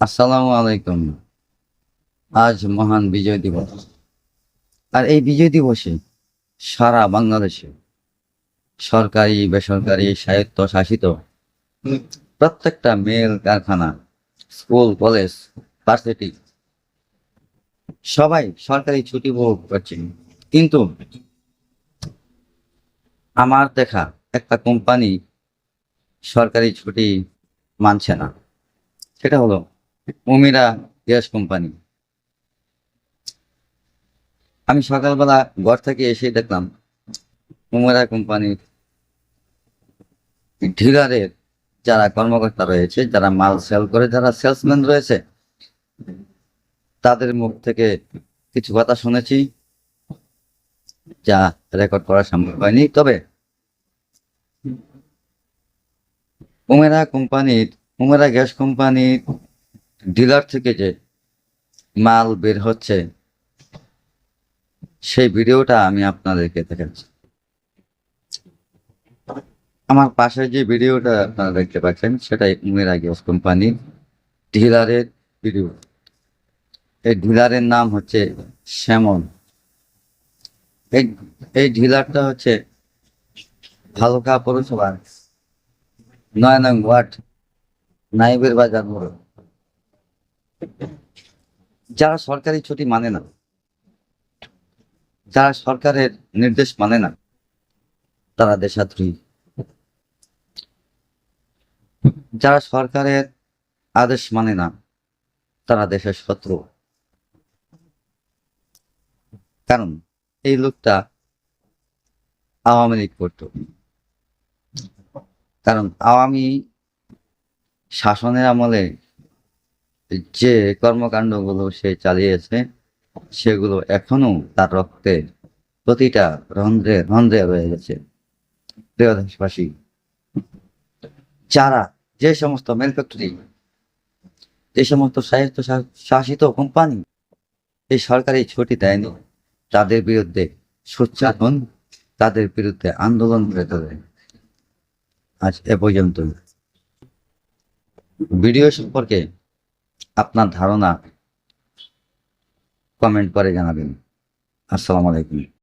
আসসালামু আলাইকুম। আজ মহান বিজয় দিবস। আর এই বিজয় দিবসে সারা বাংলাদেশে সরকারি, বেসরকারি স্বায়ত্ত শাসিত প্রত্যেকটা মেল কারখানা, স্কুল, কলেজ, ভার্সিটি সবাই সরকারি ছুটি ভোগ করছে। কিন্তু আমার দেখা একটা কোম্পানি সরকারি ছুটি মানছে না। সেটা হলো উমিরা গ্যাস কোম্পানি। আমি সকালবেলা ঘর থেকে এসে দেখলাম উমিরা কোম্পানির ডিলারের যারা কর্মকর্তা রয়েছে, যারা মাল সেল করে, যারা সেলসম্যান রয়েছে, তাদের মুখ থেকে কিছু কথা শুনেছি যা রেকর্ড করা সম্ভব হয়নি। তবে উমেরা কোম্পানির উমেরা গ্যাস কোম্পানির ডিলার থেকে যে মাল বের হচ্ছে, সেই ভিডিওটা আমি আপনাদেরকে দেখাচ্ছি। আমার পাশে যে ভিডিওটা আপনারা দেখতে পাচ্ছেন সেটাই উমের গ্যাস কোম্পানির ডিলারের ভিডিও। এই ডিলারের নাম হচ্ছে শ্যামল। এই এই ডিলারটা হচ্ছে ভালুকা পৌরসভা নয় নং ওয়ার্ড নাইবের বাজার মোড়। যারা সরকারি ছুটি মানে না, যারা সরকারের নির্দেশ মানে না, তারা দেশাত্রী। যারা সরকারের আদেশ মানে না, তারা দেশের শত্রু। কারণ এই লোকটা আওয়ামী লীগ করত। কারণ আওয়ামী শাসনের আমলে যে কর্মকাণ্ডগুলো সে চালিয়েছে, সেগুলো এখনও তার রক্তে প্রতিটা রন্ধ্রে রন্ধ্রে রয়ে গেছে। প্রিয় দেশবাসী, যারা যে সমস্ত মেল ফ্যাক্টরি যে সমস্ত সাহিত্য শাসিত কোম্পানি এই সরকারি ছুটি দেয়নি, তাদের বিরুদ্ধে সোচ্চার তাদের বিরুদ্ধে আন্দোলন করে তোলে আজ এ পর্যন্ত। ভিডিও সম্পর্কে আপনার ধারণা কমেন্ট করে জানাবেন। আসসালামু আলাইকুম।